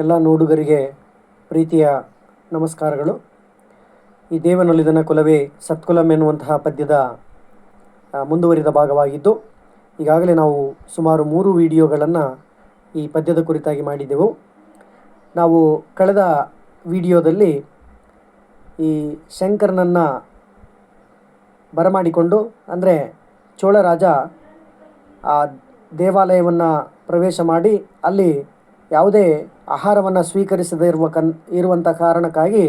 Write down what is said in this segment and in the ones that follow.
ಎಲ್ಲ ನೋಡುಗರಿಗೆ ಪ್ರೀತಿಯ ನಮಸ್ಕಾರಗಳು. ಈ ದೇವನೊಲಿದನ ಕುಲವೇ ಸತ್ಕುಲಂ ಎನ್ನುವಂತಹ ಪದ್ಯದ ಮುಂದುವರಿದ ಭಾಗವಾಗಿದ್ದು, ಈಗಾಗಲೇ ನಾವು ಸುಮಾರು ಮೂರು ವಿಡಿಯೋಗಳನ್ನು ಈ ಪದ್ಯದ ಕುರಿತಾಗಿ ಮಾಡಿದ್ದೆವು ನಾವು ಕಳೆದ ವಿಡಿಯೋದಲ್ಲಿ ಈ ಶಂಕರನನ್ನು ಬರಮಾಡಿಕೊಂಡು, ಅಂದರೆ ಚೋಳರಾಜ ಆ ದೇವಾಲಯವನ್ನು ಪ್ರವೇಶ ಮಾಡಿ ಅಲ್ಲಿ ಯಾವುದೇ ಆಹಾರವನ್ನು ಸ್ವೀಕರಿಸದೇ ಇರುವ ಕನ್ ಇರುವಂಥ ಕಾರಣಕ್ಕಾಗಿ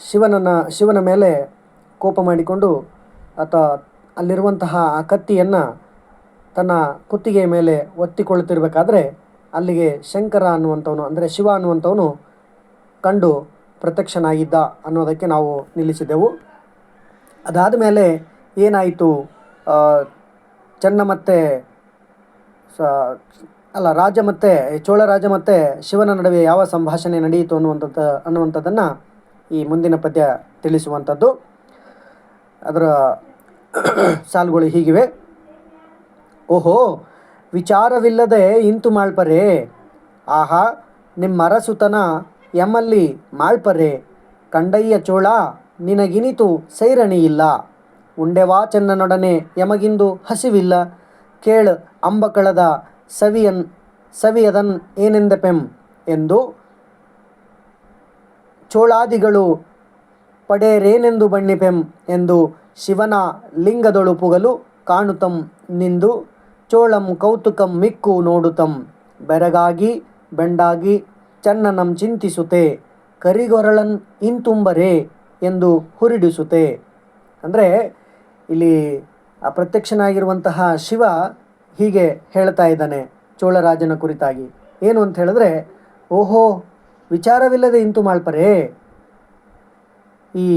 ಶಿವನನ್ನು, ಶಿವನ ಮೇಲೆ ಕೋಪ ಮಾಡಿಕೊಂಡು ಅಥವಾ ಅಲ್ಲಿರುವಂತಹ ಆ ಕತ್ತಿಯನ್ನು ತನ್ನ ಕುತ್ತಿಗೆಯ ಮೇಲೆ ಒತ್ತಿಕೊಳ್ಳುತ್ತಿರಬೇಕಾದ್ರೆ ಅಲ್ಲಿಗೆ ಶಂಕರ ಅನ್ನುವಂಥವನು, ಅಂದರೆ ಶಿವ ಅನ್ನುವಂಥವನು ಕಂಡು ಪ್ರತ್ಯಕ್ಷನಾಗಿದ್ದ ಅನ್ನೋದಕ್ಕೆ ನಾವು ನಿಲ್ಲಿಸಿದೆವು ಅದಾದ ಮೇಲೆ ಏನಾಯಿತು? ಚೆನ್ನ ಮತ್ತು ಅಲ್ಲ, ರಾಜ ಮತ್ತು, ಚೋಳ ರಾಜ ಮತ್ತು ಶಿವನ ನಡುವೆ ಯಾವ ಸಂಭಾಷಣೆ ನಡೆಯಿತು ಅನ್ನುವಂಥದ್ದು, ಅನ್ನುವಂಥದ್ದನ್ನು ಈ ಮುಂದಿನ ಪದ್ಯ ತಿಳಿಸುವಂಥದ್ದು. ಅದರ ಸಾಲುಗಳು ಹೀಗಿವೆ. ಓಹೋ, ವಿಚಾರವಿಲ್ಲದೆ ಇಂತು ಮಾಳ್ಪರೆ. ಆಹಾ ನಿಮ್ಮ ಅರಸುತನ ಎಮ್ಮಲ್ಲಿ ಮಾಳ್ಪರೆ. ಕಂಡಯ್ಯ ಚೋಳ, ನಿನಗಿನಿತು ಇಲ್ಲ ಉಂಡೆವಾ ಚೆನ್ನನೊಡನೆ ಯಮಗಿಂದು ಹಸಿವಿಲ್ಲ. ಕೇಳ, ಅಂಬಕಳದ ಸವಿಯನ್, ಸವಿಯದನ್ ಏನೆಂದ ಪೆಂ ಎಂದು ಚೋಳಾದಿಗಳು ಪಡೆರೇನೆಂದು ಬಣ್ಣಿಪೆಂ ಎಂದು ಶಿವನ ಲಿಂಗದೊಳು ಪುಗಲು ಕಾಣುತಂ ನಿಂದು ಚೋಳಂ ಕೌತುಕಂ ಮಿಕ್ಕು ನೋಡುತಂ. ಬೆರಗಾಗಿ ಬೆಂಡಾಗಿ ಚನ್ನನಂ ಚಿಂತಿಸುತ್ತೆ ಕರಿಗೊರಳನ್ ಇಂತುಂಬರೆ ಎಂದು ಹುರಿಡಿಸುತ್ತೆ ಅಂದರೆ ಇಲ್ಲಿ ಅಪ್ರತ್ಯಕ್ಷನಾಗಿರುವಂತಹ ಶಿವ ಹೀಗೆ ಹೇಳ್ತಾ ಇದ್ದಾನೆ ಚೋಳರಾಜನ ಕುರಿತಾಗಿ. ಏನು ಅಂತ ಹೇಳಿದ್ರೆ, ಓಹೋ, ವಿಚಾರವಿಲ್ಲದೆ ಇಂತು ಮಾಳ್ಪರೆ. ಈ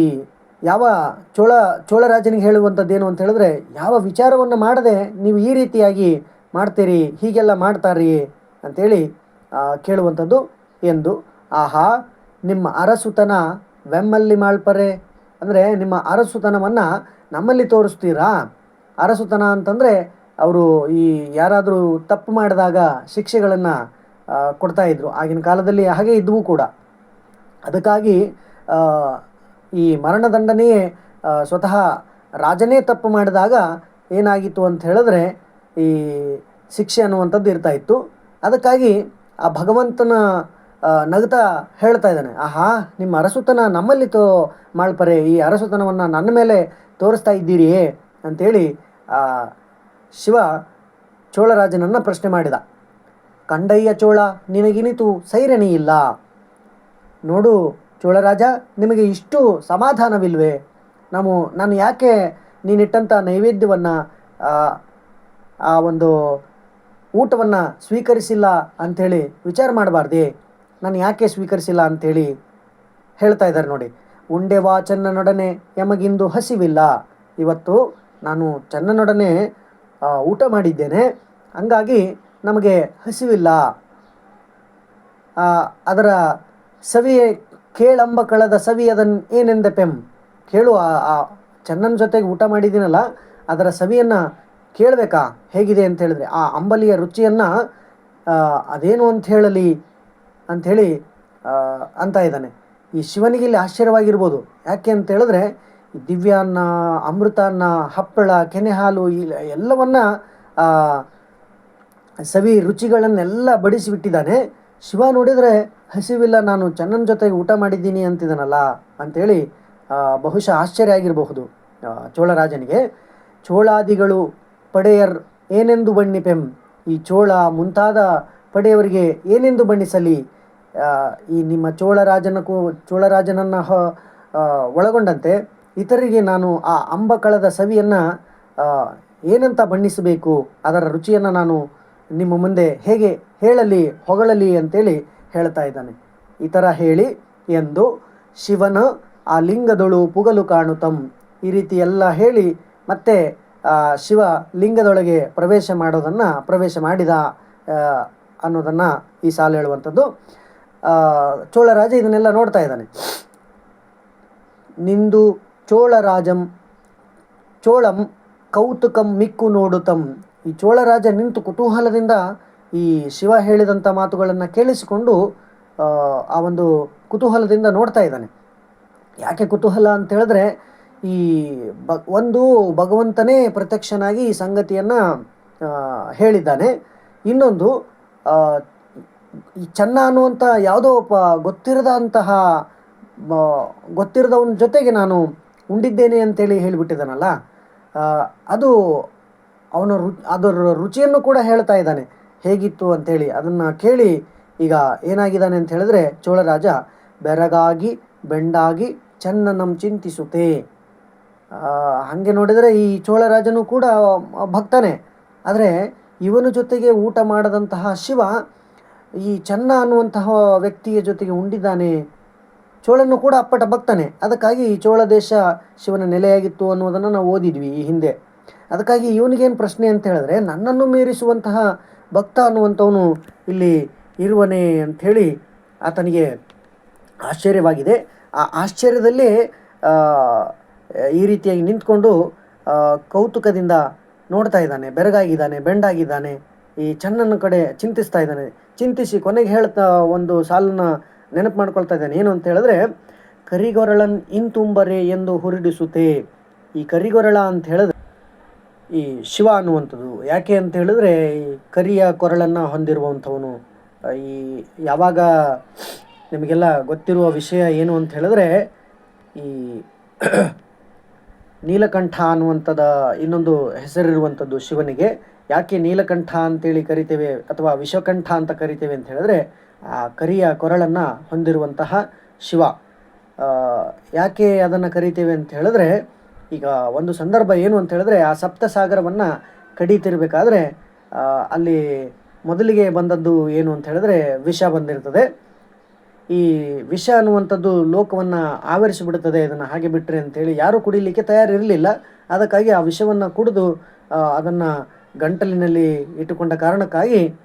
ಯಾವ ಚೋಳ, ಚೋಳರಾಜನಿಗೆ ಹೇಳುವಂಥದ್ದು ಏನು ಅಂತ ಹೇಳಿದ್ರೆ, ಯಾವ ವಿಚಾರವನ್ನು ಮಾಡದೆ ನೀವು ಈ ರೀತಿಯಾಗಿ ಮಾಡ್ತೀರಿ, ಹೀಗೆಲ್ಲ ಮಾಡ್ತಾರಿ ಅಂಥೇಳಿ ಕೇಳುವಂಥದ್ದು ಎಂದು. ಆಹಾ, ನಿಮ್ಮ ಅರಸುತನ ವೆಮ್ಮಲ್ಲಿ ಮಾಳ್ಪರೆ. ಅಂದರೆ ನಿಮ್ಮ ಅರಸುತನವನ್ನು ನಮ್ಮಲ್ಲಿ ತೋರಿಸ್ತೀರಾ? ಅರಸುತನ ಅಂತಂದರೆ ಅವರು ಈ ಯಾರಾದರೂ ತಪ್ಪು ಮಾಡಿದಾಗ ಶಿಕ್ಷೆಗಳನ್ನು ಕೊಡ್ತಾ ಇದ್ದರು ಆಗಿನ ಕಾಲದಲ್ಲಿ ಹಾಗೆ ಇದ್ವು ಕೂಡ. ಅದಕ್ಕಾಗಿ ಈ ಮರಣದಂಡನೆಯೇ ಸ್ವತಃ ರಾಜನೇ ತಪ್ಪು ಮಾಡಿದಾಗ ಏನಾಗಿತ್ತು ಅಂತ ಹೇಳಿದ್ರೆ ಈ ಶಿಕ್ಷೆ ಅನ್ನುವಂಥದ್ದು ಇರ್ತಾ ಇತ್ತು. ಅದಕ್ಕಾಗಿ ಆ ಭಗವಂತನ ನಗತ ಹೇಳ್ತಾ ಇದ್ದಾನೆ. ಆಹಾ, ನಿಮ್ಮ ಅರಸುತನ ನಮ್ಮಲ್ಲಿ ತೋ ಮಾಡ್ಪರೆ ಈ ಅರಸುತನವನ್ನು ನನ್ನ ಮೇಲೆ ತೋರಿಸ್ತಾ ಇದ್ದೀರಿಯೇ? ಅಂಥೇಳಿ ಶಿವ ಚೋಳರಾಜನನ್ನು ಪ್ರಶ್ನೆ ಮಾಡಿದ. ಕಂಡಯ್ಯ ಚೋಳ, ನಿನಗಿನಿತು ಸೈರಣಿ ಇಲ್ಲ. ನೋಡು ಚೋಳರಾಜ, ನಿಮಗೆ ಇಷ್ಟು ಸಮಾಧಾನವಿಲ್ವೇ? ನಾವು ನಾನು ಯಾಕೆ ನೀನಿಟ್ಟಂಥ ನೈವೇದ್ಯವನ್ನು, ಆ ಒಂದು ಊಟವನ್ನು ಸ್ವೀಕರಿಸಿಲ್ಲ ಅಂಥೇಳಿ ವಿಚಾರ ಮಾಡಬಾರ್ದೆ? ನಾನು ಯಾಕೆ ಸ್ವೀಕರಿಸಿಲ್ಲ ಅಂಥೇಳಿ? ಹೇಳ್ತಾ ಇದ್ದಾರೆ ನೋಡಿ. ಉಂಡೆ ವಾ ಚನ್ನನೊಡನೆ ಯಮಗಿಂದು ಹಸಿವಿಲ್ಲ. ಇವತ್ತು ನಾನು ಚೆನ್ನನೊಡನೆ ಊಟ ಮಾಡಿದ್ದೇನೆ. ಹಂಗಾಗಿ ನಮಗೆ ಹಸಿವಿಲ್ಲ. ಅದರ ಸವಿ ಕೇಳಂಬ ಕಳದ ಸವಿ ಅದನ್ನು ಏನೆಂದೆ ಪೆಂ? ಕೇಳು, ಆ- ಚನ್ನನ ಜೊತೆಗೆ ಊಟ ಮಾಡಿದ್ದೀನಲ್ಲ, ಅದರ ಸವಿಯನ್ನು ಕೇಳಬೇಕಾ? ಹೇಗಿದೆ ಅಂತ ಹೇಳಿದ್ರೆ, ಆ ಅಂಬಲಿಯ ರುಚಿಯನ್ನು ಅದೇನು ಅಂತ ಹೇಳಲಿ ಅಂಥೇಳಿ ಅಂತ ಇದ್ದಾನೆ. ಈ ಶಿವನಿಗೆ ಇಲ್ಲಿ ಆಶ್ಚರ್ಯವಾಗಿರ್ಬೋದು. ಯಾಕೆ ಅಂತ ಹೇಳಿದ್ರೆ ದಿವ್ಯಾನ್ನ, ಅಮೃತಾನ್ನ, ಹಪ್ಪಳ ಕೆನೆ ಹಾಲು ಎಲ್ಲವನ್ನ ಸವಿ ರುಚಿಗಳನ್ನೆಲ್ಲ ಬಡಿಸಿಬಿಟ್ಟಿದ್ದಾನೆ. ಶಿವ ನೋಡಿದರೆ, ಹಸಿವಿಲ್ಲ, ನಾನು ಚೆನ್ನನ ಜೊತೆಗೆ ಊಟ ಮಾಡಿದ್ದೀನಿ ಅಂತಿದ್ದಾನಲ್ಲ ಅಂಥೇಳಿ ಬಹುಶಃ ಆಶ್ಚರ್ಯ ಆಗಿರಬಹುದು ಚೋಳರಾಜನಿಗೆ. ಚೋಳಾದಿಗಳು, ಪಡೆಯರ್ ಏನೆಂದು ಬಣ್ಣಿಪೆಂ ಈ ಚೋಳ ಮುಂತಾದ ಪಡೆಯವರಿಗೆ ಏನೆಂದು ಬಣ್ಣಿಸಲಿ ಈ ನಿಮ್ಮ ಚೋಳರಾಜನಕ್ಕೂ ಚೋಳರಾಜನನ್ನು ಒಳಗೊಂಡಂತೆ. ಇತರರಿಗೆ ನಾನು ಆ ಅಂಬಕಳದ ಸವಿಯನ್ನು ಏನಂತ ಬಣ್ಣಿಸಬೇಕು, ಅದರ ರುಚಿಯನ್ನು ನಾನು ನಿಮ್ಮ ಮುಂದೆ ಹೇಗೆ ಹೇಳಲಿ, ಹೊಗಳಲಿ ಅಂತೇಳಿ ಹೇಳ್ತಾ ಇದ್ದಾನೆ. ಈ ಥರ ಹೇಳಿ ಎಂದು ಶಿವನ ಆ ಲಿಂಗದೊಳು ಪುಗಲು ಕಾಣುತಂ. ಈ ರೀತಿ ಎಲ್ಲ ಹೇಳಿ ಮತ್ತೆ ಶಿವ ಲಿಂಗದೊಳಗೆ ಪ್ರವೇಶ ಮಾಡೋದನ್ನು, ಪ್ರವೇಶ ಮಾಡಿದ ಅನ್ನೋದನ್ನು ಈ ಸಾಲು ಹೇಳುವಂಥದ್ದು. ಚೋಳರಾಜ ಇದನ್ನೆಲ್ಲ ನೋಡ್ತಾ ಇದ್ದಾನೆ. ನಿಂದು ಚೋಳರಾಜಂ ಚೋಳಂ ಕೌತುಕಂ ಮಿಕ್ಕು ನೋಡುತಂ. ಈ ಚೋಳರಾಜ ನಿಂತು ಕುತೂಹಲದಿಂದ ಈ ಶಿವ ಹೇಳಿದಂಥ ಮಾತುಗಳನ್ನು ಕೇಳಿಸಿಕೊಂಡು ಆ, ಒಂದು ಕುತೂಹಲದಿಂದ ನೋಡ್ತಾ ಇದ್ದಾನೆ. ಯಾಕೆ ಕುತೂಹಲ ಅಂತ ಹೇಳಿದ್ರೆ ಈ ಬ ಒಂದು ಭಗವಂತನೇ ಪ್ರತ್ಯಕ್ಷನಾಗಿ ಈ ಸಂಗತಿಯನ್ನು ಹೇಳಿದ್ದಾನೆ. ಇನ್ನೊಂದು ಈ ಚೆನ್ನ ಅನ್ನುವಂಥ ಯಾವುದೋ ಒಬ್ಬ ಗೊತ್ತಿರದಂತಹ ಗೊತ್ತಿರದವನ ಜೊತೆಗೆ ನಾನು ಉಂಡಿದ್ದೇನೆ ಅಂತೇಳಿ ಹೇಳಿಬಿಟ್ಟಿದ್ದಾನಲ್ಲ ಅದು ಅವನ ರು ಅದರ ರುಚಿಯನ್ನು ಕೂಡ ಹೇಳ್ತಾ ಇದ್ದಾನೆ. ಹೇಗಿತ್ತು ಅಂಥೇಳಿ ಅದನ್ನು ಕೇಳಿ ಈಗ ಏನಾಗಿದ್ದಾನೆ ಅಂತ ಹೇಳಿದ್ರೆ ಚೋಳರಾಜ ಬೆರಗಾಗಿ ಬೆಂಡಾಗಿ ಚೆನ್ನನಂ ಚಿಂತಿಸುತ್ತೆ ಆ, ಹಾಗೆ ನೋಡಿದರೆ ಈ ಚೋಳರಾಜನು ಕೂಡ ಭಕ್ತನೇ. ಆದರೆ ಇವನ ಜೊತೆಗೆ ಊಟ ಮಾಡದಂತಹ ಶಿವ ಈ ಚೆನ್ನ ಅನ್ನುವಂತಹ ವ್ಯಕ್ತಿಯ ಜೊತೆಗೆ ಉಂಡಿದ್ದಾನೆ. ಚೋಳನು ಕೂಡ ಅಪ್ಪಟ ಭಕ್ತನೆ. ಅದಕ್ಕಾಗಿ ಚೋಳ ದೇಶ ಶಿವನ ನೆಲೆಯಾಗಿತ್ತು ಅನ್ನೋದನ್ನು ನಾವು ಓದಿದ್ವಿ ಈ ಹಿಂದೆ. ಅದಕ್ಕಾಗಿ ಇವನಿಗೇನು ಪ್ರಶ್ನೆ ಅಂತ ಹೇಳಿದ್ರೆ, ನನ್ನನ್ನು ಮೀರಿಸುವಂತಹ ಭಕ್ತ ಅನ್ನುವಂಥವನು ಇಲ್ಲಿ ಇರುವನೇ ಅಂಥೇಳಿ ಆತನಿಗೆ ಆಶ್ಚರ್ಯವಾಗಿದೆ. ಆ ಆಶ್ಚರ್ಯದಲ್ಲಿ ಈ ರೀತಿಯಾಗಿ ನಿಂತ್ಕೊಂಡು ಕೌತುಕದಿಂದ ನೋಡ್ತಾ ಇದ್ದಾನೆ, ಬೆರಗಾಗಿದ್ದಾನೆ, ಬೆಂಡಾಗಿದ್ದಾನೆ, ಈ ಚೆನ್ನನ ಕಡೆ ಚಿಂತಿಸ್ತಾ ಇದ್ದಾನೆ. ಚಿಂತಿಸಿ ಕೊನೆಗೆ ಹೇಳ್ತಾ ಒಂದು ಸಾಲನ್ನ ನೆನಪು ಮಾಡ್ಕೊಳ್ತಾ ಇದ್ದಾನೆ. ಏನು ಅಂತ ಹೇಳಿದ್ರೆ, ಕರಿಗೊರಳನ್ ಇಂತುಂಬರೆ ಎಂದು ಹುರಿಡಿಸುತ್ತೆ ಈ ಕರಿಗೊರಳ ಅಂತ ಹೇಳಿದ್ರೆ, ಈ ಶಿವ ಅನ್ನುವಂಥದ್ದು. ಯಾಕೆ ಅಂತ ಹೇಳಿದ್ರೆ, ಈ ಕರಿಯ ಕೊರಳನ್ನು ಹೊಂದಿರುವಂಥವನು. ಈ ಯಾವಾಗ ನಿಮಗೆಲ್ಲ ಗೊತ್ತಿರುವ ವಿಷಯ ಏನು ಅಂತ ಹೇಳಿದ್ರೆ, ಈ ನೀಲಕಂಠ ಅನ್ನುವಂಥದ ಇನ್ನೊಂದು ಹೆಸರಿರುವಂಥದ್ದು ಶಿವನಿಗೆ. ಯಾಕೆ ನೀಲಕಂಠ ಅಂತೇಳಿ ಕರಿತೇವೆ ಅಥವಾ ವಿಶ್ವಕಂಠ ಅಂತ ಕರಿತೇವೆ ಅಂತ ಹೇಳಿದ್ರೆ ಕರಿಯ ಕೊರಳನ್ನು ಹೊಂದಿರುವಂತಹ ಶಿವ. ಆ, ಯಾಕೆ ಅದನ್ನು ಕರಿತೇವೆ ಅಂತ ಹೇಳಿದ್ರೆ ಈಗ ಒಂದು ಸಂದರ್ಭ ಏನು ಅಂತ ಹೇಳಿದ್ರೆ ಆ ಸಪ್ತಸಾಗರವನ್ನು ಕಡಿತಿರಬೇಕಾದ್ರೆ ಅಲ್ಲಿ ಮೊದಲಿಗೆ ಬಂದದ್ದು ಏನು ಅಂತ ಹೇಳಿದ್ರೆ ವಿಷ ಬಂದಿರ್ತದೆ. ಈ ವಿಷ ಅನ್ನುವಂಥದ್ದು ಲೋಕವನ್ನು ಆವರಿಸಿಬಿಡುತ್ತದೆ. ಇದನ್ನು ಹಾಗೆ ಬಿಟ್ಟರೆ ಅಂತೇಳಿ ಯಾರೂ ಕುಡಿಲಿಕ್ಕೆ ತಯಾರಿರಲಿಲ್ಲ. ಅದಕ್ಕಾಗಿ ಆ ವಿಷವನ್ನು ಕುಡಿದು ಅದನ್ನು ಗಂಟಲಿನಲ್ಲಿ ಇಟ್ಟುಕೊಂಡ ಕಾರಣಕ್ಕಾಗಿ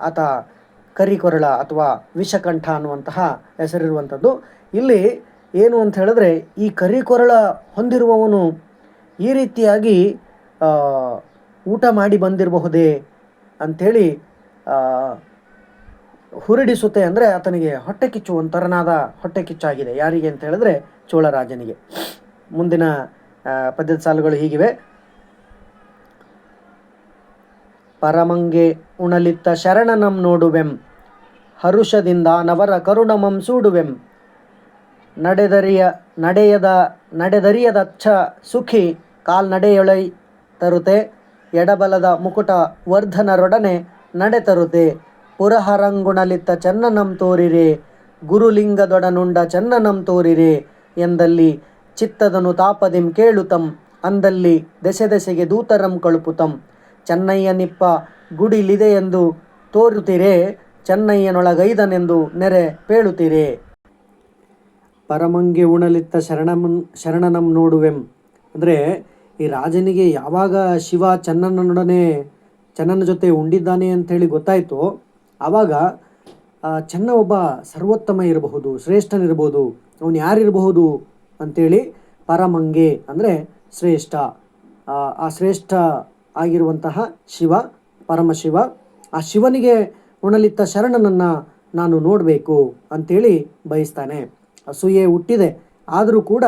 ಆತ ಕರಿಕೊರಳ ಅಥವಾ ವಿಷಕಂಠ ಅನ್ನುವಂತಹ ಹೆಸರಿರುವಂಥದ್ದು. ಇಲ್ಲಿ ಏನು ಅಂತ ಹೇಳಿದ್ರೆ, ಈ ಕರಿಕೊರಳ ಹೊಂದಿರುವವನು ಈ ರೀತಿಯಾಗಿ ಊಟ ಮಾಡಿ ಬಂದಿರಬಹುದೇ ಅಂಥೇಳಿ ಹುರಿಡಿಸುತ್ತೆ ಅಂದರೆ ಆತನಿಗೆ ಹೊಟ್ಟೆ ಕಿಚ್ಚು ಒಂಥರನಾದ ಹೊಟ್ಟೆ ಕಿಚ್ಚಾಗಿದೆ. ಯಾರಿಗೆ ಅಂತ ಹೇಳಿದ್ರೆ ಚೋಳರಾಜನಿಗೆ. ಮುಂದಿನ ಪದ್ಯದ ಸಾಲುಗಳು ಹೀಗಿವೆ. ಪರಮಂಗೆ ಉಣಲಿತ್ತ ಶರಣನಂ ನೋಡುವೆಂ. ಹರುಷದಿಂದ ನವರ ಕರುಣಮಂ ಸೂಡುವೆಂ. ನಡೆದರಿಯ, ನಡೆಯದ ನಡೆದರಿಯದಚ್ಚ ಸುಖಿ ಕಾಲ್ನಡೆಯೊಳೈ ತರುತೆ ಎಡಬಲದ ಮುಕುಟ ವರ್ಧನರೊಡನೆ ನಡೆ ತರುತೆ ಪುರಹರಂಗುಣಲಿತ್ತ ಚೆನ್ನನಂ ತೋರಿರೆ. ಗುರುಲಿಂಗದೊಡನುಂಡ ಚೆನ್ನನಂ ತೋರಿರೆ ಎಂದಲ್ಲಿ ಚಿತ್ತದನು ತಾಪದಿಂ ಕೇಳುತಂ. ಅಂದಲ್ಲಿ ದೆಸೆ ದೆಸೆಗೆ ದೂತರಂ ಕಳುಪುತಂ. ಚೆನ್ನಯ್ಯ ನಿಪ್ಪ ಗುಡಿಲಿದೆ ಎಂದು ತೋರುತ್ತಿರೆ, ಚೆನ್ನಯ್ಯನೊಳಗೈದನೆಂದು ನೆರೆ ಪೇಳುತ್ತಿರೆ. ಪರಮಂಗೆ ಉಣಲಿತ್ತ ಶರಣಮನ್ ಶರಣನಂ ನೋಡುವೆಂ. ಅಂದರೆ, ಈ ರಾಜನಿಗೆ ಯಾವಾಗ ಶಿವ ಚೆನ್ನನೊಡನೆ ಚೆನ್ನನ ಜೊತೆ ಉಂಡಿದ್ದಾನೆ ಅಂಥೇಳಿ ಗೊತ್ತಾಯಿತು, ಆವಾಗ ಚೆನ್ನ ಒಬ್ಬ ಸರ್ವೋತ್ತಮ ಇರಬಹುದು ಶ್ರೇಷ್ಠನಿರ್ಬೋದು ಅವನು ಯಾರಿರಬಹುದು ಅಂಥೇಳಿ ಪರಮಂಗೆ ಅಂದರೆ ಶ್ರೇಷ್ಠ. ಆ ಶ್ರೇಷ್ಠ ಆಗಿರುವಂತಹ ಶಿವ ಪರಮಶಿವ ಆ ಶಿವನಿಗೆ ಉಣಲಿತ್ತ ಶರಣನನ್ನು ನಾನು ನೋಡಬೇಕು ಅಂತೇಳಿ ಬಯಸ್ತಾನೆ. ಅಸೂಯೆ ಹುಟ್ಟಿದೆ. ಆದರೂ ಕೂಡ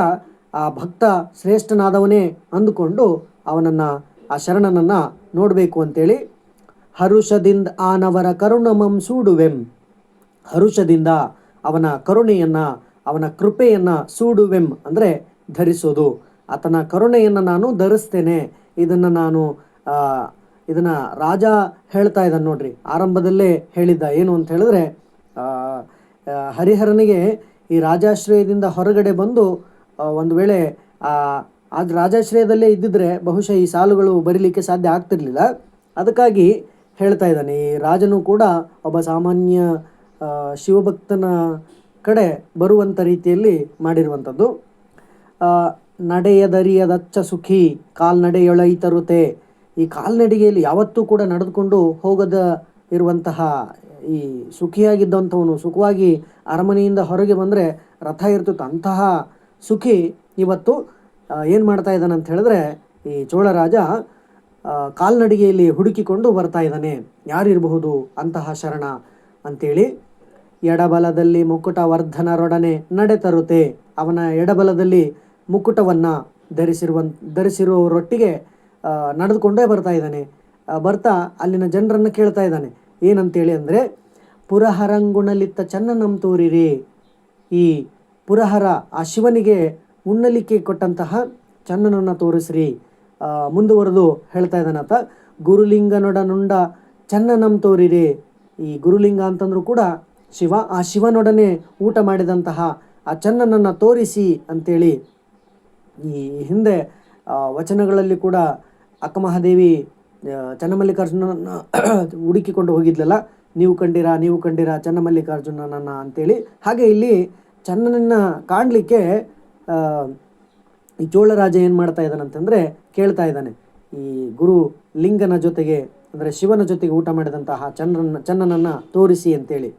ಆ ಭಕ್ತ ಶ್ರೇಷ್ಠನಾದವನೇ ಅಂದುಕೊಂಡು ಅವನನ್ನು, ಆ ಶರಣನನ್ನು ನೋಡಬೇಕು ಅಂತೇಳಿ ಹರುಷದಿಂದ ಆನವರ ಕರುಣಮಂ ಸೂಡುವೆಂ. ಹರುಷದಿಂದ ಅವನ ಕರುಣೆಯನ್ನು, ಅವನ ಕೃಪೆಯನ್ನು ಸೂಡುವೆಂ ಅಂದರೆ ಧರಿಸೋದು. ಆತನ ಕರುಣೆಯನ್ನು ನಾನು ಧರಿಸ್ತೇನೆ. ಇದನ್ನು ನಾನು ಇದನ್ನು ರಾಜ ಹೇಳ್ತಾ ಇದ್ದಾನೆ ನೋಡ್ರಿ. ಆರಂಭದಲ್ಲೇ ಹೇಳಿದ್ದ. ಏನು ಅಂತ ಹೇಳಿದ್ರೆ ಹರಿಹರನಿಗೆ ಈ ರಾಜಾಶ್ರಯದಿಂದ ಹೊರಗಡೆ ಬಂದು ಒಂದು ವೇಳೆ, ಆ ರಾಜಾಶ್ರಯದಲ್ಲೇ ಇದ್ದಿದ್ರೆ ಬಹುಶಃ ಈ ಸಾಲುಗಳು ಬರೀಲಿಕ್ಕೆ ಸಾಧ್ಯ ಆಗ್ತಿರ್ಲಿಲ್ಲ. ಅದಕ್ಕಾಗಿ ಹೇಳ್ತಾ ಇದ್ದಾನೆ. ಈ ರಾಜನು ಕೂಡ ಒಬ್ಬ ಸಾಮಾನ್ಯ ಶಿವಭಕ್ತನ ಕಡೆ ಬರುವಂಥ ರೀತಿಯಲ್ಲಿ ಮಾಡಿರುವಂಥದ್ದು. ನಡೆಯದರಿಯದಚ್ಚ ಸುಖಿ ಕಾಲ್ನಡೆಯೊಳೈ ತರುತೆ ಈ ಕಾಲ್ನಡಿಗೆಯಲ್ಲಿ ಯಾವತ್ತೂ ಕೂಡ ನಡೆದುಕೊಂಡು ಹೋಗದ ಇರುವಂತಹ ಈ ಸುಖಿಯಾಗಿದ್ದಂಥವನು, ಸುಖವಾಗಿ ಅರಮನೆಯಿಂದ ಹೊರಗೆ ಬಂದರೆ ರಥ ಇರ್ತಿತ್ತು. ಅಂತಹ ಸುಖಿ ಇವತ್ತು ಏನು ಮಾಡ್ತಾ ಇದ್ದಾನೆ ಅಂತ ಹೇಳಿದ್ರೆ, ಈ ಚೋಳರಾಜ ಕಾಲ್ನಡಿಗೆಯಲ್ಲಿ ಹುಡುಕಿಕೊಂಡು ಬರ್ತಾ ಇದ್ದಾನೆ. ಯಾರಿರಬಹುದು ಅಂತಹ ಶರಣ ಅಂತೇಳಿ ಎಡಬಲದಲ್ಲಿ ಮುಕುಟವರ್ಧನರೊಡನೆ ನಡೆತರುತೆ ಅವನ ಎಡಬಲದಲ್ಲಿ ಮುಕುಟವನ್ನು ಧರಿಸಿರುವ ಧರಿಸಿರುವವರೊಟ್ಟಿಗೆ ನಡೆದುಕೊಂಡೇ ಬರ್ತಾ ಇದ್ದಾನೆ. ಬರ್ತಾ ಅಲ್ಲಿನ ಜನರನ್ನು ಕೇಳ್ತಾ ಇದ್ದಾನೆ. ಏನಂತೇಳಿ ಅಂದರೆ, ಪುರಹರಂಗುಣಲಿತ್ತ ಚನ್ನನಂ ತೋರಿರಿ. ಈ ಪುರಹರ ಆ ಶಿವನಿಗೆ ಉಣ್ಣಲಿಕ್ಕೆ ಕೊಟ್ಟಂತಹ ಚನ್ನನನ್ನು ತೋರಿಸ್ರಿ. ಮುಂದುವರೆದು ಹೇಳ್ತಾ ಇದ್ದಾನಾತ ಗುರುಲಿಂಗನೊಡನುಂಡ ಚನ್ನನಂ ತೋರಿರಿ. ಈ ಗುರುಲಿಂಗ ಅಂತಂದ್ರೂ ಕೂಡ ಶಿವ, ಆ ಶಿವನೊಡನೆ ಊಟ ಮಾಡಿದಂತಹ ಆ ಚನ್ನನನ್ನು ತೋರಿಸಿ ಅಂತೇಳಿ ಈ ಹಿಂದೆ ವಚನಗಳಲ್ಲಿ ಕೂಡ ಅಕ್ಕಮಹಾದೇವಿ ಮಹಾದೇವಿ ಚನ್ನಮಲ್ಲಿಕಾರ್ಜುನನ ಹುಡುಕಿಕೊಂಡು ಹೋಗಿದ್ಲಲ್ಲ, ನೀವು ಕಂಡಿರಾ ನೀವು ಕಂಡಿರಾ ಚನ್ನಮಲ್ಲಿಕಾರ್ಜುನನನ್ನ ಅಂತೇಳಿ. ಹಾಗೆ ಇಲ್ಲಿ ಚನ್ನನನ್ನ ಕಾಣಲಿಕ್ಕೆ ಈ ಚೋಳರಾಜ ಏನು ಮಾಡ್ತಾ ಇದ್ದಾನಂತಂದರೆ ಕೇಳ್ತಾ ಇದ್ದಾನೆ. ಈ ಗುರು ಲಿಂಗನ ಜೊತೆಗೆ, ಅಂದರೆ ಶಿವನ ಜೊತೆಗೆ ಊಟ ಮಾಡಿದಂತಹ ಚಂದ್ರನ, ಚನ್ನನನ್ನು ತೋರಿಸಿ ಅಂತೇಳಿ.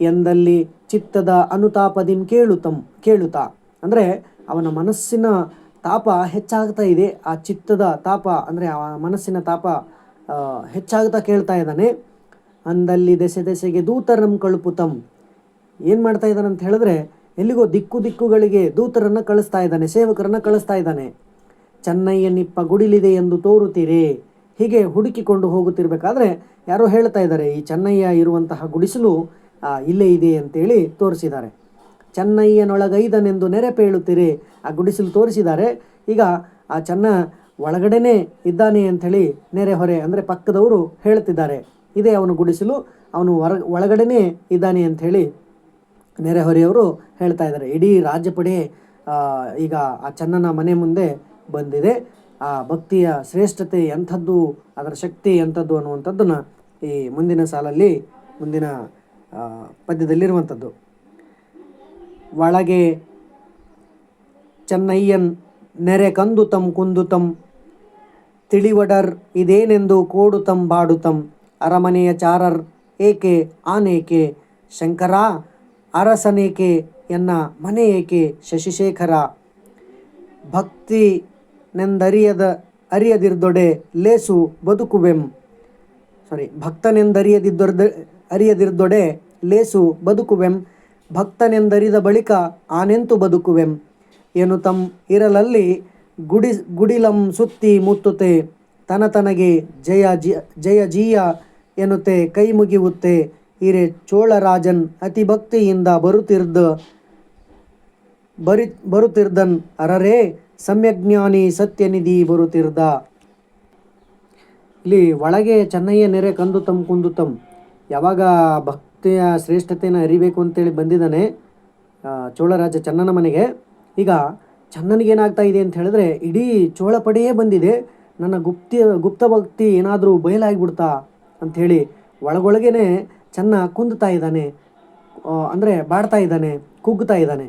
ಎಂದಲ್ಲಿ ಚಿತ್ತದ ಅನುತಾಪದಿಂ ಕೇಳುತ್ತಂ ಕೇಳುತ್ತಾ ಅಂದರೆ ಅವನ ಮನಸ್ಸಿನ ತಾಪ ಹೆಚ್ಚಾಗ್ತಾ ಇದೆ. ಆ ಚಿತ್ತದ ತಾಪ ಅಂದರೆ ಆ ಮನಸ್ಸಿನ ತಾಪ ಹೆಚ್ಚಾಗ್ತಾ ಕೇಳ್ತಾ ಇದ್ದಾನೆ. ಅಂದಲ್ಲಿ ದೆಸೆ ದೆಸೆಗೆ ದೂತರಂ ಕಳುಪುತಂ ಏನು ಮಾಡ್ತಾ ಇದ್ದಾನೆ ಅಂತ ಹೇಳಿದ್ರೆ, ಎಲ್ಲಿಗೋ ದಿಕ್ಕು ದಿಕ್ಕುಗಳಿಗೆ ದೂತರನ್ನು ಕಳಿಸ್ತಾ ಇದ್ದಾನೆ, ಸೇವಕರನ್ನು ಕಳಿಸ್ತಾ ಇದ್ದಾನೆ. ಚೆನ್ನಯ್ಯ ನಿಪ್ಪ ಗುಡಿಲಿದೆ ಎಂದು ತೋರುತ್ತೀರಿ. ಹೀಗೆ ಹುಡುಕಿಕೊಂಡು ಹೋಗುತ್ತಿರಬೇಕಾದ್ರೆ ಯಾರೋ ಹೇಳ್ತಾ ಇದ್ದಾರೆ, ಈ ಚೆನ್ನಯ್ಯ ಇರುವಂತಹ ಗುಡಿಸಲು ಇಲ್ಲೇ ಇದೆ ಅಂತೇಳಿ ತೋರಿಸಿದ್ದಾರೆ. ಚೆನ್ನಯ್ಯನೊಳಗೈದನೆಂದು ನೆರೆಪೇಳುತ್ತೀರಿ. ಆ ಗುಡಿಸಲು ತೋರಿಸಿದ್ದಾರೆ. ಈಗ ಆ ಚೆನ್ನ ಒಳಗಡೆನೇ ಇದ್ದಾನೆ ಅಂಥೇಳಿ ನೆರೆಹೊರೆ ಅಂದರೆ ಪಕ್ಕದವರು ಹೇಳ್ತಿದ್ದಾರೆ. ಇದೇ ಅವನು ಗುಡಿಸಲು, ಅವನು ಹೊರ ಒಳಗಡೆನೇ ಇದ್ದಾನೆ ಅಂಥೇಳಿ ನೆರೆಹೊರೆಯವರು ಹೇಳ್ತಾ ಇದ್ದಾರೆ. ಇಡೀ ರಾಜ್ಯಪಡೆ ಈಗ ಆ ಚೆನ್ನನ ಮನೆ ಮುಂದೆ ಬಂದಿದೆ. ಆ ಭಕ್ತಿಯ ಶ್ರೇಷ್ಠತೆ ಎಂಥದ್ದು, ಅದರ ಶಕ್ತಿ ಎಂಥದ್ದು ಅನ್ನುವಂಥದ್ದನ್ನು ಈ ಮುಂದಿನ ಸಾಲಲ್ಲಿ, ಮುಂದಿನ ಪದ್ಯದಲ್ಲಿರುವಂಥದ್ದು. ಒಳಗೆ ಚೆನ್ನಯ್ಯನ್ ನೆರೆ ಕಂದುತಂ ಕುಂದುತಂ, ತಿಳಿವಡರ್ ಇದೇನೆಂದು ಕೋಡುತಂ ಬಾಡುತಂ, ಅರಮನೆಯ ಚಾರರ್ ಏಕೆ ಆನೇಕೆ, ಶಂಕರ ಅರಸನೇಕೆ ಎನ್ನ ಮನೆ ಏಕೆ ಶಶಿಶೇಖರ, ಭಕ್ತಿ ನೆಂದರಿಯದ ಅರಿಯದಿರ್ದೊಡೆ ಲೇಸು ಬದುಕುವೆಂ ಸಾರಿ ಭಕ್ತನೆಂದರಿಯದಿದ್ದೊರ್ದ ಅರಿಯದಿರ್ದೊಡೆ ಲೇಸು ಬದುಕುವೆಂ ಭಕ್ತನೆಂದರಿದ ಬಳಿಕ ಆನೆಂತು ಬದುಕುವೆಂ? ಏನು ತಮ್ಮ ಇರಲಲ್ಲಿ ಗುಡಿ ಗುಡಿಲಂ ಸುತ್ತಿ ಮುತ್ತುತೆ ತನತನಗೆ ಜಯ ಜಿ ಜಯ ಜೀಯ ಎನ್ನುತ್ತೆ ಕೈ ಮುಗಿಯುತ್ತೆ ಹಿರೆ ಚೋಳರಾಜನ್ ಅತಿ ಭಕ್ತಿಯಿಂದ ಬರುತ್ತಿರ್ದ ಬರಿ ಬರುತ್ತಿರ್ದನ್ ಅರರೇ ಸಮ್ಯಜ್ಞಾನಿ ಸತ್ಯನಿಧಿ ಬರುತ್ತಿರ್ದ. ಇಲ್ಲಿ ಒಳಗೆ ಚೆನ್ನಯ್ಯ ನೆರೆ ಕಂದು ತಮ್ ಕುಂದು ತಮ್ ಯಾವಾಗ ಭಕ್ತಿಯ ಶ್ರೇಷ್ಠತೆಯನ್ನು ಅರಿಬೇಕು ಅಂತೇಳಿ ಬಂದಿದ್ದಾನೆ ಚೋಳರಾಜ ಚನ್ನನ ಮನೆಗೆ. ಈಗ ಚನ್ನನಿಗೇನಾಗ್ತಾ ಇದೆ ಅಂತ ಹೇಳಿದ್ರೆ, ಇಡೀ ಚೋಳ ಪಡೆಯೇ ಬಂದಿದೆ, ನನ್ನ ಗುಪ್ತಿ, ಗುಪ್ತ ಭಕ್ತಿ ಏನಾದರೂ ಬಯಲಾಗಿಬಿಡ್ತಾ ಅಂಥೇಳಿ ಒಳಗೊಳಗೇನೆ ಚೆನ್ನ ಕುಂದುತ್ತಾ ಇದ್ದಾನೆ ಅಂದರೆ ಬಾಡ್ತಾ ಇದ್ದಾನೆ ಕುಗ್ಗುತ್ತಾ ಇದ್ದಾನೆ.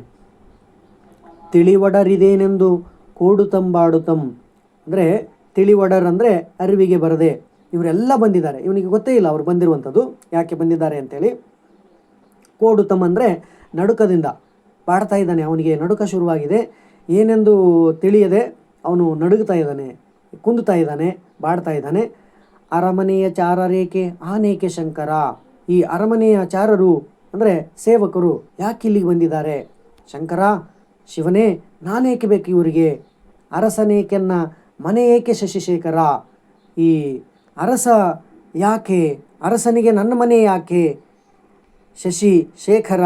ತಿಳಿವಡರಿದೇನೆಂದು ಕೋಡುತಂಬಾಡುತಂ ಅಂದರೆ ತಿಳಿವಡರ್ ಅಂದರೆ ಅರಿವಿಗೆ ಬರದೆ ಇವರೆಲ್ಲ ಬಂದಿದ್ದಾರೆ. ಇವನಿಗೆ ಗೊತ್ತೇ ಇಲ್ಲ ಅವ್ರು ಬಂದಿರುವಂಥದ್ದು, ಯಾಕೆ ಬಂದಿದ್ದಾರೆ ಅಂತೇಳಿ. ತಮ್ಮ ಅಂದರೆ ನಡುಕದಿಂದ ಪಾಡ್ತಾ ಇದ್ದಾನೆ. ಅವನಿಗೆ ನಡುಕ ಶುರುವಾಗಿದೆ. ಏನೆಂದು ತಿಳಿಯದೆ ಅವನು ನಡುಗ್ತಾ ಇದ್ದಾನೆ, ಕುಂದುತಾ ಇದ್ದಾನೆ, ಬಾಡ್ತಾ ಇದ್ದಾನೆ. ಅರಮನೆಯ ಚಾರರೇಕೆ ಆನೇಕೆ ಶಂಕರ. ಈ ಅರಮನೆಯ ಚಾರರು ಅಂದರೆ ಸೇವಕರು ಯಾಕೆ ಇಲ್ಲಿಗೆ ಬಂದಿದ್ದಾರೆ? ಶಂಕರ, ಶಿವನೇ, ನಾನೇಕೆ ಬೇಕು ಇವರಿಗೆ? ಅರಸನೇಕೆನ್ನ ಮನೆ ಏಕೆ ಶಶಿಶೇಖರ? ಈ ಅರಸ ಯಾಕೆ? ಅರಸನಿಗೆ ನನ್ನ ಮನೆ ಯಾಕೆ? ಶಶಿ ಶೇಖರ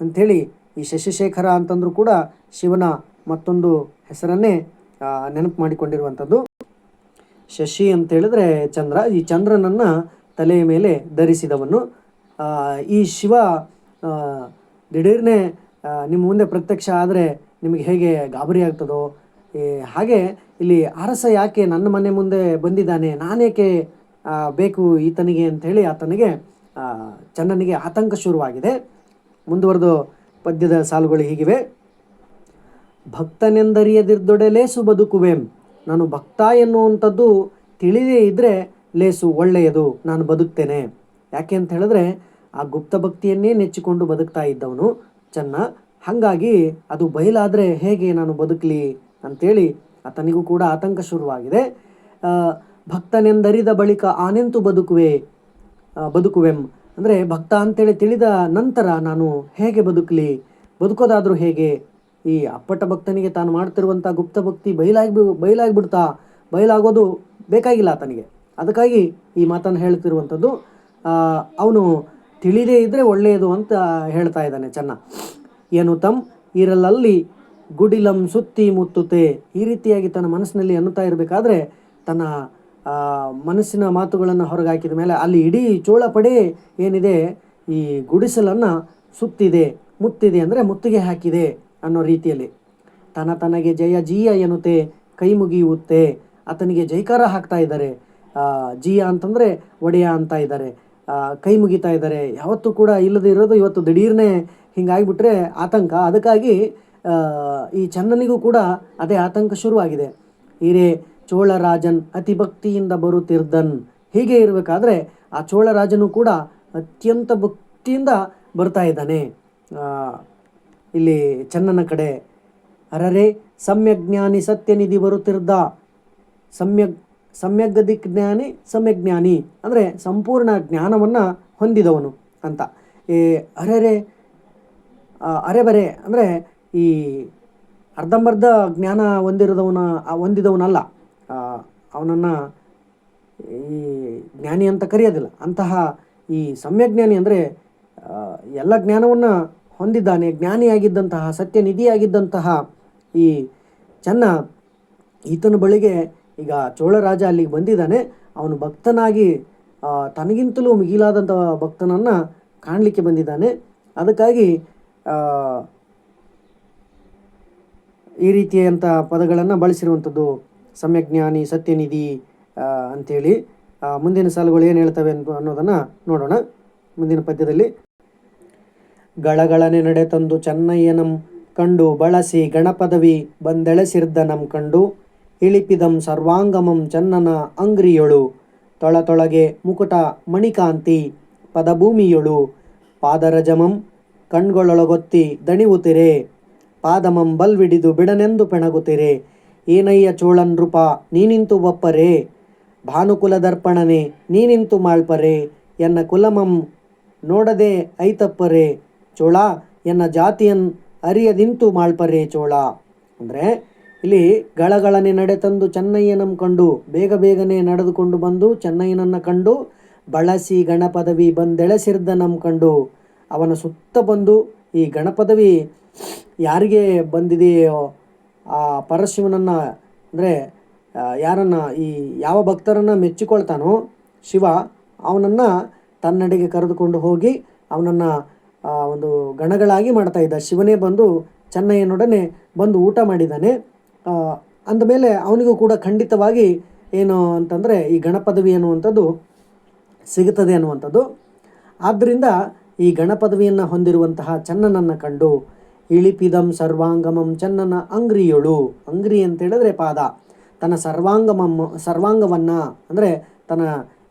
ಅಂಥೇಳಿ, ಈ ಶಶಿಶೇಖರ ಅಂತಂದರೂ ಕೂಡ ಶಿವನ ಮತ್ತೊಂದು ಹೆಸರನ್ನೇ ನೆನಪು ಮಾಡಿಕೊಂಡಿರುವಂಥದ್ದು. ಶಶಿ ಅಂತ ಹೇಳಿದ್ರೆ ಚಂದ್ರ. ಈ ಚಂದ್ರನನ್ನು ತಲೆಯ ಮೇಲೆ ಧರಿಸಿದವನು. ಈ ಶಿವ ದಿಢೀರ್ನೇ ನಿಮ್ಮ ಮುಂದೆ ಪ್ರತ್ಯಕ್ಷ ಆದರೆ ನಿಮಗೆ ಹೇಗೆ ಗಾಬರಿ ಆಗ್ತದೋ ಹಾಗೆ ಇಲ್ಲಿ ಅರಸ ಯಾಕೆ ನನ್ನ ಮನೆ ಮುಂದೆ ಬಂದಿದ್ದಾನೆ? ನಾನೇಕೆ ಬೇಕು ಈತನಿಗೆ ಅಂಥೇಳಿ ಆತನಿಗೆ ಚನ್ನನಿಗೆ ಆತಂಕ ಶುರುವಾಗಿದೆ. ಮುಂದುವರೆದು ಪದ್ಯದ ಸಾಲುಗಳು ಹೀಗಿವೆ. ಭಕ್ತನೆಂದರಿಯದಿರ್ದೊಡೆ ಲೇಸು ಬದುಕುವೆಂ. ನಾನು ಭಕ್ತ ಎನ್ನುವಂಥದ್ದು ತಿಳಿದೇ ಇದ್ದರೆ ಲೇಸು ಒಳ್ಳೆಯದು, ನಾನು ಬದುಕ್ತೇನೆ. ಯಾಕೆ ಅಂತ ಹೇಳಿದ್ರೆ, ಆ ಗುಪ್ತ ಭಕ್ತಿಯನ್ನೇ ನೆಚ್ಚಿಕೊಂಡು ಬದುಕ್ತಾ ಇದ್ದವನು ಚೆನ್ನ. ಹಾಗಾಗಿ ಅದು ಬಯಲಾದರೆ ಹೇಗೆ ನಾನು ಬದುಕಲಿ ಅಂತೇಳಿ ಆತನಿಗೂ ಕೂಡ ಆತಂಕ ಶುರುವಾಗಿದೆ. ಭಕ್ತನೆಂದರಿದ ಬಳಿಕ ಆನೆಂತು ಬದುಕುವೆ ಬದುಕುವೆಂ? ಅಂದರೆ ಭಕ್ತ ಅಂತೇಳಿ ತಿಳಿದ ನಂತರ ನಾನು ಹೇಗೆ ಬದುಕಲಿ? ಬದುಕೋದಾದರೂ ಹೇಗೆ? ಈ ಅಪ್ಪಟ ಭಕ್ತನಿಗೆ ತಾನು ಮಾಡ್ತಿರುವಂಥ ಗುಪ್ತ ಭಕ್ತಿ ಬಯಲಾಗಿ ಬಯಲಾಗಿಬಿಡ್ತಾ, ಬಯಲಾಗೋದು ಬೇಕಾಗಿಲ್ಲ ಆತನಿಗೆ. ಅದಕ್ಕಾಗಿ ಈ ಮಾತನ್ನು ಹೇಳ್ತಿರುವಂಥದ್ದು ಅವನು ತಿಳಿದೇ ಇದ್ದರೆ ಒಳ್ಳೆಯದು ಅಂತ ಹೇಳ್ತಾ ಇದ್ದಾನೆ ಚೆನ್ನ. ಏನು ತಮ್ ಇರಲಲ್ಲಿ ಗುಡಿಲಂ ಸುತ್ತಿ ಮುತ್ತುತೆ. ಈ ರೀತಿಯಾಗಿ ತನ್ನ ಮನಸ್ಸಿನಲ್ಲಿ ಅನ್ನುತ್ತಾ ಇರಬೇಕಾದ್ರೆ ತನ್ನ ಮನಸ್ಸಿನ ಮಾತುಗಳನ್ನು ಹೊರಗೆ ಹಾಕಿದ ಮೇಲೆ ಅಲ್ಲಿ ಇಡೀ ಚೋಳ ಪಡೆ ಏನಿದೆ, ಈ ಗುಡಿಸಲನ್ನು ಸುತ್ತಿದೆ, ಮುತ್ತಿದೆ ಅಂದರೆ ಮುತ್ತಿಗೆ ಹಾಕಿದೆ ಅನ್ನೋ ರೀತಿಯಲ್ಲಿ. ತನ್ನ ತನಗೆ ಜಯ ಜೀಯ ಎನ್ನುತ್ತೆ, ಕೈ ಮುಗಿಯುತ್ತೆ. ಆತನಿಗೆ ಜೈಕಾರ ಹಾಕ್ತಾ ಇದ್ದಾರೆ. ಜೀಯ ಅಂತಂದರೆ ಒಡೆಯ ಅಂತ ಇದ್ದಾರೆ. ಕೈ ಮುಗಿತಾ ಇದ್ದಾರೆ. ಯಾವತ್ತೂ ಕೂಡ ಇಲ್ಲದೆ ಇರೋದು ಇವತ್ತು ದಿಢೀರ್ನೇ ಹಿಂಗಾಗಿಬಿಟ್ರೆ ಆತಂಕ. ಅದಕ್ಕಾಗಿ ಈ ಚನ್ನನಿಗೂ ಕೂಡ ಅದೇ ಆತಂಕ ಶುರುವಾಗಿದೆ. ಹಿರೇ ಚೋಳರಾಜನ್ ಅತಿ ಭಕ್ತಿಯಿಂದ ಬರುತ್ತಿರ್ದನ್. ಹೀಗೆ ಇರಬೇಕಾದ್ರೆ ಆ ಚೋಳರಾಜನು ಕೂಡ ಅತ್ಯಂತ ಭಕ್ತಿಯಿಂದ ಬರ್ತಾ ಇದ್ದಾನೆ. ಇಲ್ಲಿ ಚನ್ನನ ಕಡೆ, ಅರರೆ ಸಮ್ಯಜ್ಞಾನಿ ಸತ್ಯನಿಧಿ ಬರುತ್ತಿರ್ದ. ಸಮ್ಯಗ್ ಸಮ್ಯಗದಿ ಜ್ಞಾನಿ ಸಮ್ಯಜ್ಞಾನಿ ಅಂದರೆ ಸಂಪೂರ್ಣ ಜ್ಞಾನವನ್ನು ಹೊಂದಿದವನು ಅಂತ. ಈ ಅರೆರೆ ಅರೆಬರೆ ಅಂದರೆ ಈ ಅರ್ಧಂಬರ್ಧ ಜ್ಞಾನ ಹೊಂದಿರದವನ ಹೊಂದಿದವನಲ್ಲ ಅವನನ್ನು ಈ ಜ್ಞಾನಿ ಅಂತ ಕರೆಯೋದಿಲ್ಲ. ಅಂತಹ ಈ ಸಮ್ಯಜ್ಞಾನಿ ಅಂದರೆ ಎಲ್ಲ ಜ್ಞಾನವನ್ನು ಹೊಂದಿದ್ದಾನೆ, ಜ್ಞಾನಿಯಾಗಿದ್ದಂತಹ, ಸತ್ಯನಿಧಿಯಾಗಿದ್ದಂತಹ ಈ ಚೆನ್ನ ಈತನ ಬಳಿಗೆ ಈಗ ಚೋಳರಾಜ ಅಲ್ಲಿಗೆ ಬಂದಿದ್ದಾನೆ. ಅವನು ಭಕ್ತನಾಗಿ ತನಗಿಂತಲೂ ಮಿಗಿಲಾದಂಥ ಭಕ್ತನನ್ನು ಕಾಣಲಿಕ್ಕೆ ಬಂದಿದ್ದಾನೆ. ಅದಕ್ಕಾಗಿ ಈ ರೀತಿಯಂಥ ಪದಗಳನ್ನು ಬಳಸಿರುವಂಥದ್ದು ಸಮ್ಯಜ್ಞಾನಿ, ಸತ್ಯನಿಧಿ ಅಂಥೇಳಿ ಮುಂದಿನ ಸಾಲುಗಳು ಏನು ಹೇಳ್ತವೆ ಅಂತ ಅನ್ನೋದನ್ನು ನೋಡೋಣ. ಮುಂದಿನ ಪದ್ಯದಲ್ಲಿ. ಗಳಗಳನೆ ನಡೆ ತಂದು ಚೆನ್ನಯ್ಯನಂ ಕಂಡು ಬಳಸಿ ಗಣಪದವಿ ಬಂದೆಳೆಸಿರ್ದನಂ ಕಂಡು ಇಳಿಪಿದಂ ಸರ್ವಾಂಗಮಂ ಚನ್ನನ ಅಂಗ್ರಿಯೊಳು ತೊಳತೊಳಗೆ ಮುಕುಟ ಮಣಿಕಾಂತಿ ಪದಭೂಮಿಯೊಳು ಪಾದರಜಮಂ ಕಣ್ಗಳೊಳಗೊತ್ತಿ ದಣಿವುತಿರೆ ಪಾದಮಂ ಬಲ್ವಿಡಿದು ಬಿಡನೆಂದು ಪೆಣಗುತ್ತಿರೆ. ಏನಯ್ಯ ಚೋಳನ್ ನೃಪ ನೀನಿಂತು ಒಪ್ಪರೆ. ಭಾನುಕುಲ ದರ್ಪಣನೆ ನೀನಿಂತು ಮಾಳ್ಪರೆ. ಎನ್ನ ಕುಲಮಂ ನೋಡದೆ ಐತಪ್ಪರೆ. ಚೋಳ, ಎನ್ನ ಜಾತಿಯನ್ ಅರಿಯದಿಂತು ಮಾಳ್ಪರೆ ಚೋಳ. ಅಂದರೆ, ಇಲ್ಲಿ ಗಳಗಳನೆ ನಡೆ ತಂದು ಚೆನ್ನಯ್ಯನಂ ಕಂಡು, ಬೇಗ ಬೇಗನೆ ನಡೆದುಕೊಂಡು ಬಂದು ಚೆನ್ನಯ್ಯನನ್ನು ಕಂಡು, ಬಳಸಿ ಗಣಪದವಿ ಬಂದೆಳೆಸಿರ್ದನಂ ಕಂಡು, ಅವನ ಸುತ್ತ ಬಂದು ಈ ಗಣಪದವಿ ಯಾರಿಗೆ ಬಂದಿದೆಯೋ ಆ ಪರಶಿವನನ್ನು, ಅಂದರೆ ಯಾರನ್ನು, ಈ ಯಾವ ಭಕ್ತರನ್ನು ಮೆಚ್ಚಿಕೊಳ್ತಾನೋ ಶಿವ, ಅವನನ್ನು ತನ್ನಡೆಗೆ ಕರೆದುಕೊಂಡು ಹೋಗಿ ಅವನನ್ನು ಒಂದು ಗಣಗಳಾಗಿ ಮಾಡ್ತಾ ಇದ್ದ. ಶಿವನೇ ಬಂದು ಚೆನ್ನಯ್ಯನೊಡನೆ ಬಂದು ಊಟ ಮಾಡಿದ್ದಾನೆ ಅಂದಮೇಲೆ ಅವನಿಗೂ ಕೂಡ ಖಂಡಿತವಾಗಿ ಏನು ಅಂತಂದರೆ ಈ ಗಣಪದವಿ ಅನ್ನುವಂಥದ್ದು ಸಿಗುತ್ತದೆ ಅನ್ನುವಂಥದ್ದು. ಆದ್ದರಿಂದ ಈ ಗಣಪದವಿಯನ್ನು ಹೊಂದಿರುವಂತಹ ಚೆನ್ನನನ್ನು ಕಂಡು ಇಳಿಪಿದಂ ಸರ್ವಾಂಗಮಂ ಚನ್ನನ ಅಂಗ್ರಿಯೊಳು. ಅಂಗ್ರಿ ಅಂತ ಹೇಳಿದ್ರೆ ಪಾದ. ತನ್ನ ಸರ್ವಾಂಗಮಂ, ಸರ್ವಾಂಗವನ್ನು, ಅಂದರೆ ತನ್ನ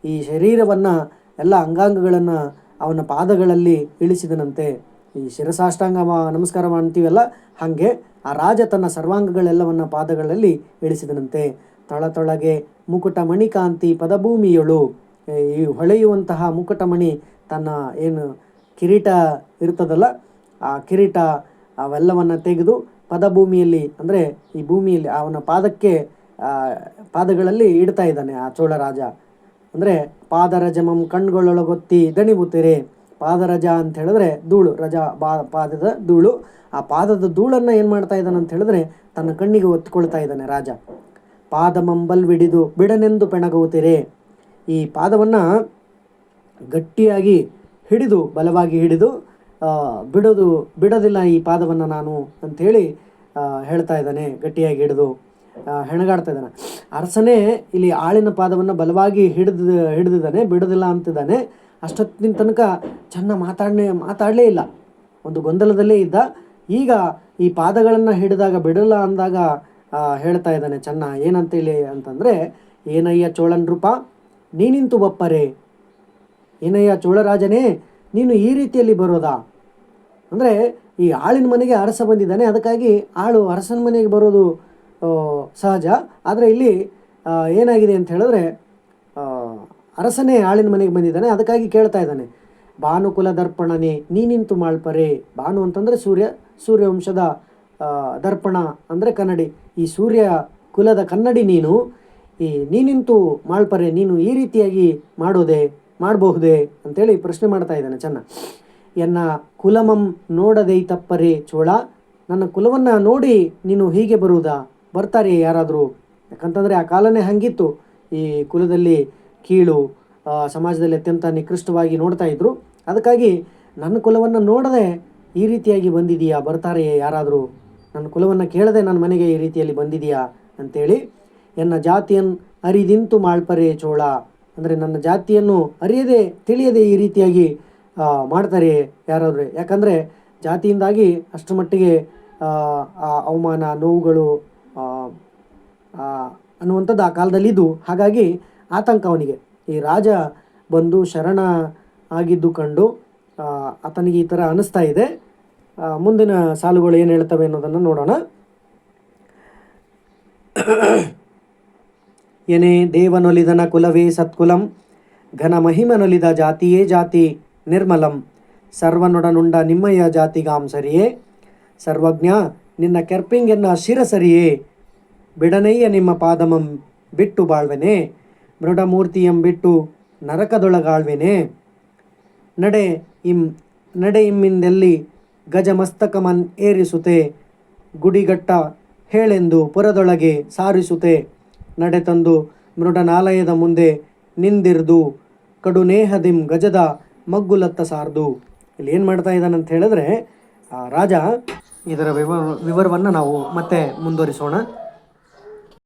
ಈ ಶರೀರವನ್ನು, ಎಲ್ಲ ಅಂಗಾಂಗಗಳನ್ನು ಅವನ ಪಾದಗಳಲ್ಲಿ ಇಳಿಸಿದನಂತೆ. ಈ ಶಿರಸಾಷ್ಟಾಂಗ ನಮಸ್ಕಾರ ಅಂತೀವಲ್ಲ ಹಾಗೆ ಆ ರಾಜ ತನ್ನ ಸರ್ವಾಂಗಗಳೆಲ್ಲವನ್ನ ಪಾದಗಳಲ್ಲಿ ಇಳಿಸಿದನಂತೆ. ತಳತೊಳಗೆ ಮುಕುಟ ಮಣಿಕಾಂತಿ ಪದಭೂಮಿಯೊಳು. ಈ ಹೊಳೆಯುವಂತಹ ಮುಕುಟಮಣಿ ತನ್ನ ಏನು ಕಿರೀಟ ಇರ್ತದಲ್ಲ, ಆ ಕಿರೀಟ ಅವೆಲ್ಲವನ್ನು ತೆಗೆದು ಪದಭೂಮಿಯಲ್ಲಿ ಅಂದರೆ ಈ ಭೂಮಿಯಲ್ಲಿ ಅವನ ಪಾದಕ್ಕೆ ಪಾದಗಳಲ್ಲಿ ಇಡ್ತಾ ಇದ್ದಾನೆ ಆ ಚೋಳ ರಾಜ ಅಂದರೆ ಪಾದರಜಮಂ ಕಣ್ಗಳೊಳಗೊತ್ತಿ ದಣಿಬುತ್ತಿರೆ ಪಾದರಜ ಅಂತ ಹೇಳಿದ್ರೆ ಧೂಳು, ರಜ ಬಾ ಪಾದದ ಧೂಳು. ಆ ಪಾದದ ಧೂಳನ್ನು ಏನು ಮಾಡ್ತಾ ಇದ್ದಾನೆ ಅಂತ ಹೇಳಿದ್ರೆ ತನ್ನ ಕಣ್ಣಿಗೆ ಒತ್ತಿಕೊಳ್ತಾ ಇದ್ದಾನೆ ರಾಜ. ಪಾದಮಂಬಲ್ವಿಡಿದು ಬಿಡನೆಂದು ಪೆಣಗುತ್ತಿರೆ. ಈ ಪಾದವನ್ನು ಗಟ್ಟಿಯಾಗಿ ಹಿಡಿದು, ಬಲವಾಗಿ ಹಿಡಿದು ಬಿಡೋದು, ಬಿಡೋದಿಲ್ಲ ಈ ಪಾದವನ್ನು ನಾನು ಅಂಥೇಳಿ ಹೇಳ್ತಾ ಇದ್ದಾನೆ, ಗಟ್ಟಿಯಾಗಿ ಹಿಡಿದು ಹೆಣಗಾಡ್ತಾ ಇದ್ದಾನೆ. ಅರಸನೇ ಇಲ್ಲಿ ಆಳಿನ ಪಾದವನ್ನು ಬಲವಾಗಿ ಹಿಡಿದು, ಹಿಡಿದಿದ್ದಾನೆ, ಬಿಡೋದಿಲ್ಲ ಅಂತಿದ್ದಾನೆ. ಅಷ್ಟೊತ್ತಿನ ತನಕ ಚೆನ್ನ ಮಾತಾಡನೆ, ಮಾತಾಡಲೇ ಇಲ್ಲ. ಒಂದು ಗೊಂದಲದಲ್ಲೇ ಇದ್ದ. ಈಗ ಈ ಪಾದಗಳನ್ನು ಹಿಡಿದಾಗ ಬಿಡಲ್ಲ ಅಂದಾಗ ಹೇಳ್ತಾ ಇದ್ದಾನೆ ಚೆನ್ನ, ಏನಂತೇಳಿ ಅಂತಂದರೆ, ಏನಯ್ಯ ಚೋಳನ್ ರೂಪ, ನೀನಿಂತು ಬಪ್ಪರೆ ಏನಯ್ಯ ಚೋಳರಾಜನೇ, ನೀನು ಈ ರೀತಿಯಲ್ಲಿ ಬರೋದಾ? ಅಂದರೆ ಈ ಆಳಿನ ಮನೆಗೆ ಅರಸ ಬಂದಿದ್ದಾನೆ. ಅದಕ್ಕಾಗಿ ಆಳು ಅರಸನ ಮನೆಗೆ ಬರೋದು ಸಹಜ. ಆದರೆ ಇಲ್ಲಿ ಏನಾಗಿದೆ ಅಂತ ಹೇಳಿದ್ರೆ ಅರಸನೇ ಆಳಿನ ಮನೆಗೆ ಬಂದಿದ್ದಾನೆ. ಅದಕ್ಕಾಗಿ ಕೇಳ್ತಾ ಇದ್ದಾನೆ. ಭಾನುಕುಲ ದರ್ಪಣನೆ, ನೀನಿಂತು ಮಾಳ್ಪರೆ. ಭಾನು ಅಂತಂದರೆ ಸೂರ್ಯ, ಸೂರ್ಯವಂಶದ ದರ್ಪಣ ಅಂದರೆ ಕನ್ನಡಿ. ಈ ಸೂರ್ಯ ಕುಲದ ಕನ್ನಡಿ ನೀನು. ಈ ನೀನಿಂತು ಮಾಳ್ಪರೆ, ನೀನು ಈ ರೀತಿಯಾಗಿ ಮಾಡೋದೆ, ಮಾಡಬಹುದೇ ಅಂತೇಳಿ ಪ್ರಶ್ನೆ ಮಾಡ್ತಾ ಇದ್ದಾನೆ ಚೆನ್ನ. ಎನ್ನ ಕುಲಮಂ ನೋಡದೆ ತಪ್ಪರೆ ಚೋಳ. ನನ್ನ ಕುಲವನ್ನು ನೋಡಿ ನೀನು ಹೀಗೆ ಬರುವುದಾ? ಬರ್ತಾರೆ ಯಾರಾದರೂ? ಯಾಕಂತಂದರೆ ಆ ಕಾಲನೇ ಹಂಗಿತ್ತು. ಈ ಕುಲದಲ್ಲಿ ಕೀಳು ಸಮಾಜದಲ್ಲಿ ಅತ್ಯಂತ ನಿಕೃಷ್ಟವಾಗಿ ನೋಡ್ತಾ ಇದ್ರು. ಅದಕ್ಕಾಗಿ ನನ್ನ ಕುಲವನ್ನು ನೋಡದೆ ಈ ರೀತಿಯಾಗಿ ಬಂದಿದೆಯಾ? ಬರ್ತಾರೆಯೇ ಯಾರಾದರೂ? ನನ್ನ ಕುಲವನ್ನು ಕೇಳದೆ ನನ್ನ ಮನೆಗೆ ಈ ರೀತಿಯಲ್ಲಿ ಬಂದಿದೆಯಾ? ಅಂತೇಳಿ, ಎನ್ನ ಜಾತಿಯನ್ನು ಅರಿದಿಂತು ಮಾಳ್ಪರೆ ಚೋಳ. ಅಂದರೆ ನನ್ನ ಜಾತಿಯನ್ನು ಅರಿಯದೆ ತಿಳಿಯದೆ ಈ ರೀತಿಯಾಗಿ ಮಾಡ್ತಾರೆ ಯಾರಾದರೂ. ಯಾಕಂದರೆ ಜಾತಿಯಿಂದಾಗಿ ಅಷ್ಟರ ಮಟ್ಟಿಗೆ ಅವಮಾನ, ನೋವುಗಳು ಅನ್ನುವಂಥದ್ದು ಆ ಕಾಲದಲ್ಲಿದ್ದು. ಹಾಗಾಗಿ ಆತಂಕ ಅವನಿಗೆ. ಈ ರಾಜ ಬಂದು ಶರಣ ಆಗಿದ್ದು ಕಂಡು ಆತನಿಗೆ ಈ ಥರ ಅನ್ನಿಸ್ತಾ ಇದೆ. ಮುಂದಿನ ಸಾಲುಗಳು ಏನು ಹೇಳ್ತವೆ ಅನ್ನೋದನ್ನು ನೋಡೋಣ. ಏನೇ ದೇವನೊಲಿದನ ಕುಲವೇ ಸತ್ಕುಲಂ, ಘನ ಮಹಿಮನೊಲಿದ ಜಾತಿಯೇ ಜಾತಿ. ನಿರ್ಮಲಂ. ಸರ್ವನೊಡನುಂಡ ನಿಮ್ಮಯ್ಯ ಜಾತಿಗಾಂ ಸರಿಯೇ? ಸರ್ವಜ್ಞ, ನಿನ್ನ ಕೆರ್ಪಿಂಗೆನ್ನ ಶಿರಸರಿಯೇ ಬಿಡನಯ್ಯ ನಿಮ್ಮ ಪಾದಮಂ ಬಿಟ್ಟು ಬಾಳ್ವೆನೆ? ಮೃಡಮೂರ್ತಿಯಂ ಬಿಟ್ಟು ನರಕದೊಳಗಾಳ್ವೆನೆ? ನಡೆ ಇಂ, ನಡೆ ಇಮ್ಮಿಂದೆಲ್ಲಿ ಗಜಮಸ್ತಕಮನ್ ಏರಿಸುತ್ತೆ ಗುಡಿಗಟ್ಟ ಹೇಳೆಂದು ಪುರದೊಳಗೆ ಸಾರಿಸುತ್ತೆ ನಡೆ ತಂದು ಮೃಡನಾಲಯದ ಮುಂದೆ ನಿಂದಿರ್ದು. ಕಡುನೇಹದಿಂ ಗಜದ ಮಗ್ಗುಲತ್ತ ಸಾರ್ದು. ಇಲ್ಲಿ ಏನು ಮಾಡ್ತಾ ಇದ್ದಾನೆ ಅಂತ ಹೇಳಿದ್ರೆ ರಾಜ ಇದರ ವಿವರ ವಿವರವನ್ನು ನಾವು ಮತ್ತೆ ಮುಂದುವರಿಸೋಣ.